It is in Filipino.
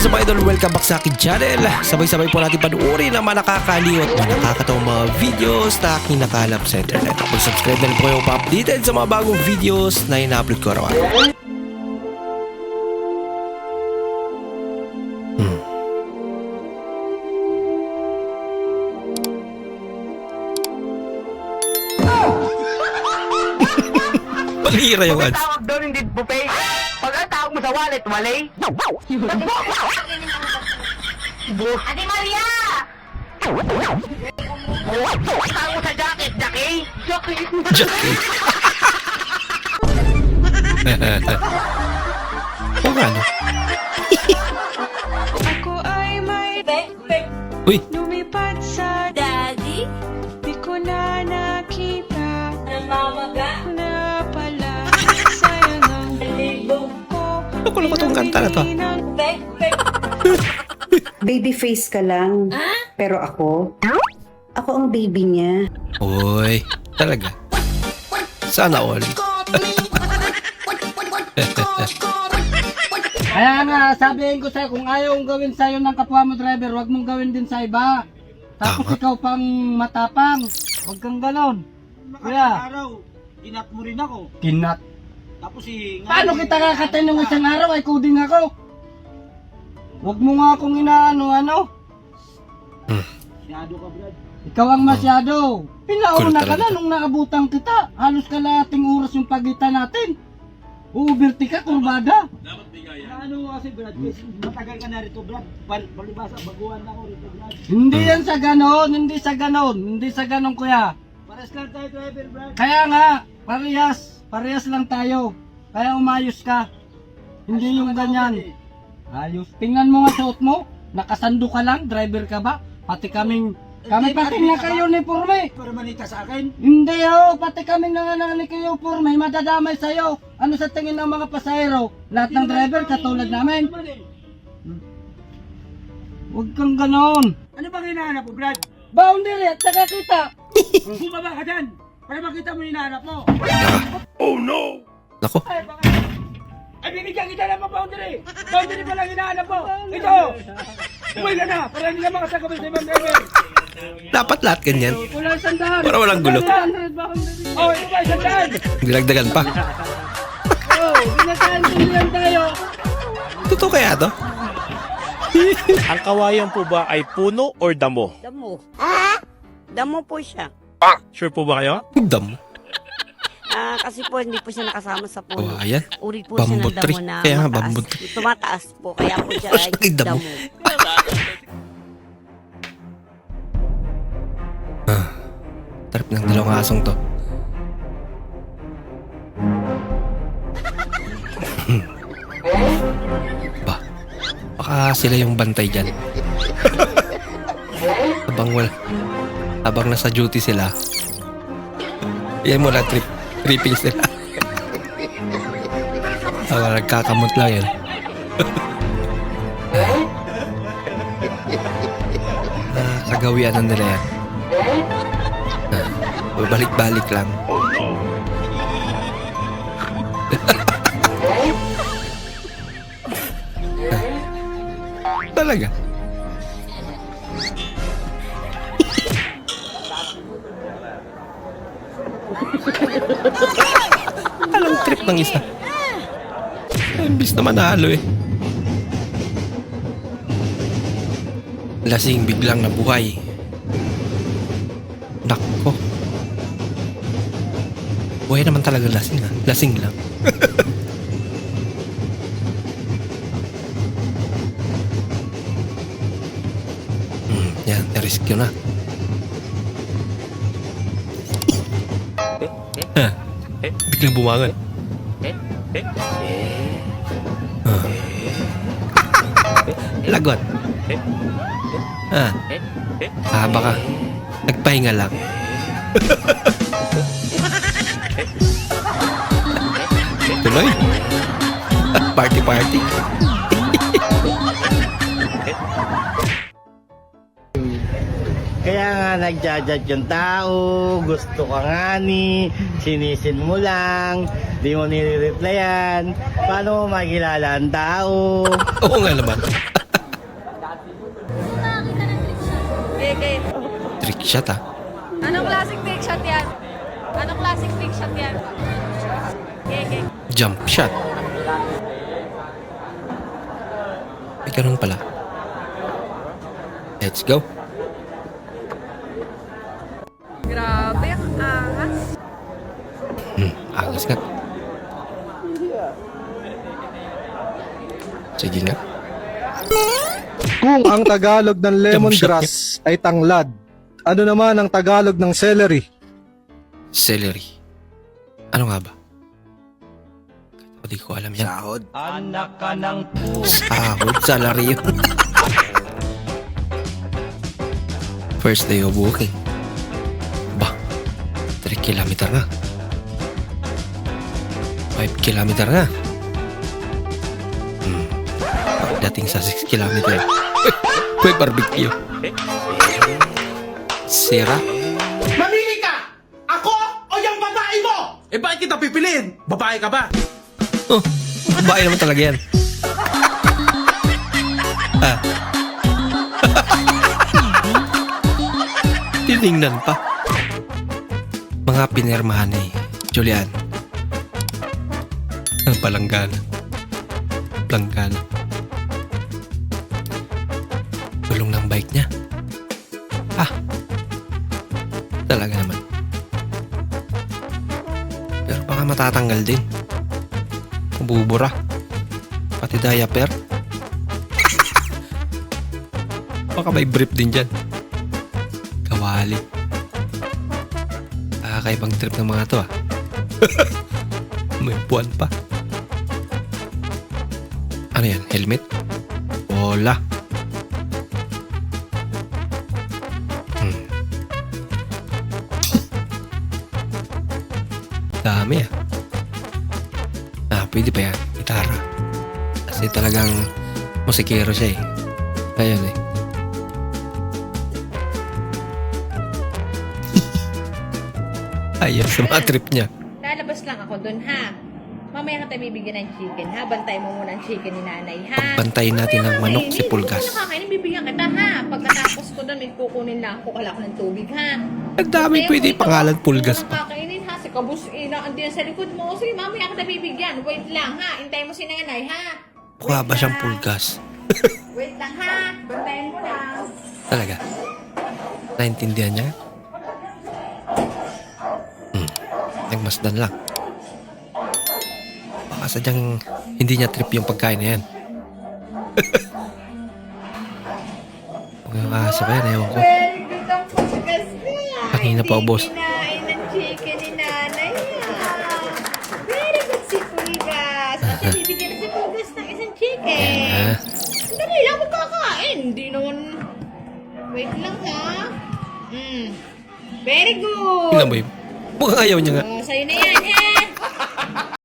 is up idol? Welcome back sa akin channel. Sabay-sabay po natin panuorin ang mga nakakaliw at mga nakakatawang mga videos na aking nakalap sa internet. Kung subscribe na rin po kayo pa-updated sa mga bagong videos na ina-upload ko araw-araw. Hmm. Palira yung Pag ads. ang tawag doon, hindi buffet. Mo sa wallet, mali. Ate Maria! Mo sa jacket, Jackie. Jackie. Jackie. Oo nga, no? Ako ay may Uy, ko naman itong kanta na to? Baby face ka lang. Pero ako, ako ang baby niya. Uy, talaga. Sana all. Kaya nga, sabihin ko sa'yo, kung ayaw mong gawin sa'yo ng kapwa mo driver, huwag mong gawin din sa iba. Tapos Tama. ikaw pang matapang. Huwag kang ganon. Kuya, araw, inat mo rin ako. kinat. Tapos si... Paano kita kakatin ng isang araw ay kuding ako? Huwag mo nga akong inaano, ano? Masyado ka, Brad. Ikaw ang masyado. Pinauna ka na nung naabutan kita. Halos kalating oras yung pagitan natin. Uuberti ka, kurbada. Ano kasi, Brad? Kasi matagal ka na rito, Brad. Bal balibasa, baguhan ako rito, Brad. Hindi yan sa ganon, hindi sa ganon, hindi sa ganon kuya. Pares lang tayo, driver, Brad. Kaya nga, parehas, parehas lang tayo. Kaya umayos ka. Hindi yung ganyan. Ayos. Tingnan mo nga suot mo. Nakasando ka lang, driver ka ba? Pati kaming, kami pati nga kayo ni Purme. Para manita sa akin. Hindi oh, pati kami nga nga ni kayo Purme, madadamay sa'yo. Ano sa tingin ng mga pasahero? Lahat ng driver katulad namin. Eh. Huwag kang ganon. Ano bang hinahanap mo, Brad? Boundary at saka kita. Bumaba ka dyan. Para makita mo yung hinahanap mo. Nako, Ay, bibigyan kita ng boundary. Boundary pa lang hinahanap mo. Ito. Uwi ka na. Para hindi ka makasagabay sa ibang driver. dapat lahat ganyan. Wala sandaan. Para walang gulo. 100 boundary. Oh, ito ba, isang daan. Dinagdagan pa. Oh, pinagkaintindihan tayo. Totoo kaya to? Ang kawayan po ba ay puno or damo? Damo. Damo po siya. Sure po ba kayo? Dam. Ah, kasi po hindi po siya nakasama sa Oh, puno. ayan. Uri po siya ng damo tree. na Kaya nga, mataas. bamboo tree. Tumataas po, kaya po siya ay Ay, damo. damo. Tarap ng dalawang asong to. ba, baka sila yung bantay dyan. habang wala, habang nasa duty sila, yan mo na trip, tripping sila. Habang nagkakamot lang yun. ah, kagawian na nila yan. Babalik-balik lang. Talaga? Trip ng isa? Imbis na manalo eh. Lasing biglang nabuhay. Nako. Buhay naman talaga lasing ha. Lasing lang. hmm, yan, na-rescue na. Ha, biglang bumangon. Ah. Lagot. Ah. Ah, baka nagpahinga lang. Tuloy. party party. Kaya nga nagjajad yung tao, gusto ka nga ni, sinisin mo lang, di mo nire-replyan, paano mo makilala ang tao? Oo nga naman. Gege. Trick shot ah. Anong klaseng trick shot yan? Anong klaseng trick shot yan? Gege. Jump shot. Ay, ganun pala. Let's go. Grabe, ang angas. Hmm, angas nga. Sige nga. Kung ang Tagalog ng lemongrass ay tanglad, ano naman ang Tagalog ng celery? Celery. Ano nga ba? Kahit ako di ko alam yan. Sahod. Anak ka ng po. Sahod, salary yun. First day of working. Ba, 3 kilometer na. 5 kilometer na. Hmm. Pagdating sa 6 kilometer. May barbecue. Sira. Mamili ka! Ako o yung babae mo? Eh bakit kita pipiliin? Babae ka ba? Oh, babae naman talaga yan. Ah. Tiningnan pa. Mga pinirmahan ni Julian. Ang palanggana. Palanggana. Gulong ng bike niya. Ah. Talaga naman. Pero baka matatanggal din. Bubura. Pati diaper. Baka may brief din dyan. Kawali. Kakaibang trip ng mga to ah. may buwan pa. Ano yan? Helmet? Wala. Hmm. Dami ah. Ah, pwede pa yan. Gitara. Kasi talagang musikero siya eh. Ayun eh. Ayun sa mga trip niya. Lalabas lang ako dun, ha? Mamaya ka tayo bibigyan ng chicken, ha? Bantay mo muna ang chicken ni nanay, ha? Bantayin natin ng manok si Pulgas. Kung nakakainin, bibigyan kita, ha? Pagkatapos ko dun, may kukunin na ako kala ko ng tubig, ha? Ang dami pwede pangalan Pulgas pa. nakakainin, ha? Si Kabus, ina, andyan sa likod mo. Sige, mamaya ka tayo bibigyan. Wait lang, ha? Intay mo si nanay, ha? Mukha ba siyang lang. Pulgas? Wait lang, ha? Bantayin mo lang. Talaga? Naintindihan niya? Nagmasdan lang. Baka sadyang hindi niya trip yung pagkain na yan. Huwag yung aso ba yan? Ewan ko. Kanina pa, boss. Hindi kinain ng chicken ni nanay, ha? Very good si Pulgas. At bibigyan si Pulgas ng isang chicken. Ah. Dali lang magkakain. Hindi naman... Wait lang ha. Mm. Very good. Tingnan mo yun. Mukhang ayaw niya nga. Oh, sa'yo na yan.